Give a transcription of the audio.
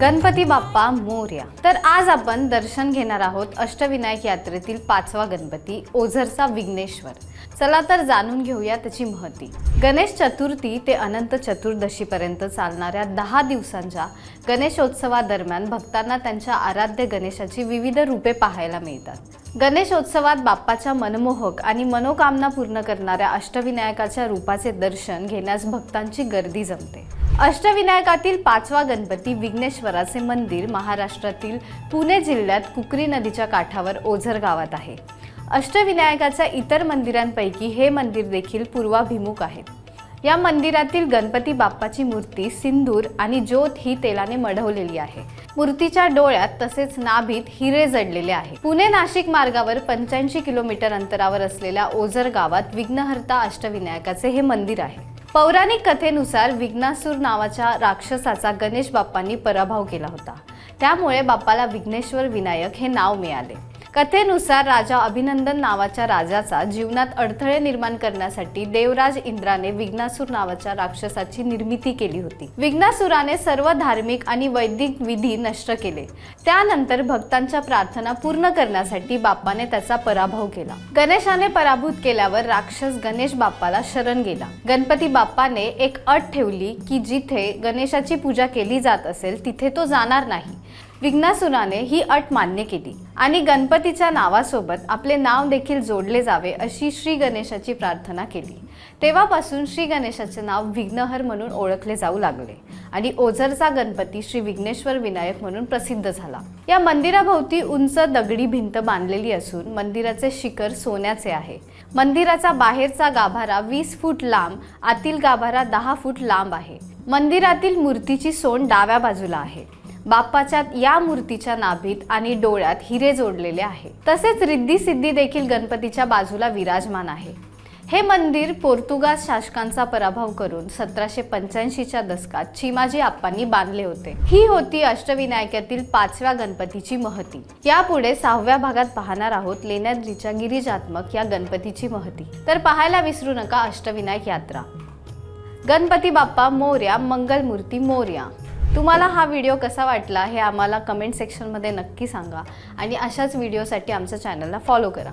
गणपती बाप्पा मोर्या. तर आज आपण दर्शन घेणार आहोत अष्टविनायक यात्रेतील पाचवा गणपती ओझरचा विघ्नेश्वर. चला तर जाणून घेऊया त्याची महती. गणेश चतुर्थी ते अनंत चतुर्दशीपर्यंत चालणाऱ्या दहा दिवसांच्या गणेशोत्सवादरम्यान भक्तांना त्यांच्या आराध्य गणेशाची विविध रूपे पाहायला मिळतात. गणेशोत्सवात बाप्पाच्या मनमोहक आणि मनोकामना पूर्ण करणाऱ्या अष्टविनायकाच्या रूपाचे दर्शन घेण्यास भक्तांची गर्दी जमते. अष्टविनायकातील पाचवा गणपती विघ्नेश्वराचे मंदिर महाराष्ट्रातील पुणे जिल्ह्यात कुकरी नदीच्या काठावर ओझर गावात आहे. अष्टविनायकाच्या इतर मंदिरांपैकी हे मंदिर देखील पूर्वाभिमुख आहे. या मंदिरातील गणपती बाप्पाची मूर्ती सिंदूर आणि ज्योत ही तेलाने मढवलेली आहे. मूर्तीच्या डोळ्यात तसेच नाभीत हिरे जडलेले आहे. पुणे नाशिक मार्गावर पंच्याऐंशी किलोमीटर अंतरावर असलेल्या ओझर गावात विघ्नहर्ता अष्टविनायकाचे हे मंदिर आहे. पौराणिक कथेनुसार विघ्नासूर नावाच्या राक्षसाचा गणेश बाप्पांनी पराभव केला होता. त्यामुळे बाप्पाला विघ्नेश्वर विनायक हे नाव मिळाले. कथेनुसार राजा अभिनंदन नावाच्या राजाचा जीवनात अडथळे निर्माण करण्यासाठी देवराज इंद्राने विघ्नासूर नावाच्या राक्षसाची निर्मिती केली होती. विघ्नासुराने सर्व धार्मिक आणि वैदिक विधी नष्ट केले. त्यानंतर भक्तांच्या प्रार्थना पूर्ण करण्यासाठी बाप्पाने त्याचा पराभव केला. गणेशाने पराभूत केल्यावर राक्षस गणेश बाप्पाला शरण गेला. गणपती बाप्पाने एक अट ठेवली की जिथे गणेशाची पूजा केली जात असेल तिथे तो जाणार नाही. विघ्नासुराने ही अट मान्य केली आणि गणपतीच्या नावासोबत आपले नाव देखील जोडले जावे अशी श्री गणेशाची प्रार्थना केली. तेव्हापासून श्री गणेशाचे नाव विघ्नहर म्हणून ओळखले जाऊ लागले आणि ओझरचा गणपती श्री विघ्नेश्वर विनायक म्हणून प्रसिद्ध झाला. या मंदिराभोवती उंच दगडी भिंत बांधलेली असून मंदिराचे शिखर सोन्याचे आहे. मंदिराचा बाहेरचा गाभारा वीस फूट लांब आतील गाभारा दहा फूट लांब आहे. मंदिरातील मूर्तीची सोंड डाव्या बाजूला आहे. बाप्पाच्या या मूर्तीच्या नाभीत आणि डोळ्यात हिरे जोडलेले आहे. तसेच रिद्धी सिद्धी देखील गणपतीच्या बाजूला विराजमान आहे. हे मंदिर पोर्तुगाज शासकांचा पराभव करून सतराशे पंच्याऐंशीच्या दशकात चिमाजी आप्पांनी बांधले होते. ही होती अष्टविनायकातील पाचव्या गणपतीची महती. यापुढे सहाव्या भागात पाहणार आहोत लेण्याद्रीच्या गिरिजात्मक या गणपतीची महती. तर पाहायला विसरू नका अष्टविनायक यात्रा. गणपती बाप्पा मोर्या मंगलमूर्ती मोर्या. तुम्हाला हा व्हिडिओ कसा वाटला हे आम्हाला कमेंट सेक्शनमध्ये नक्की सांगा. आणि अशाच व्हिडिओसाठी आमच्या चॅनलला फॉलो करा.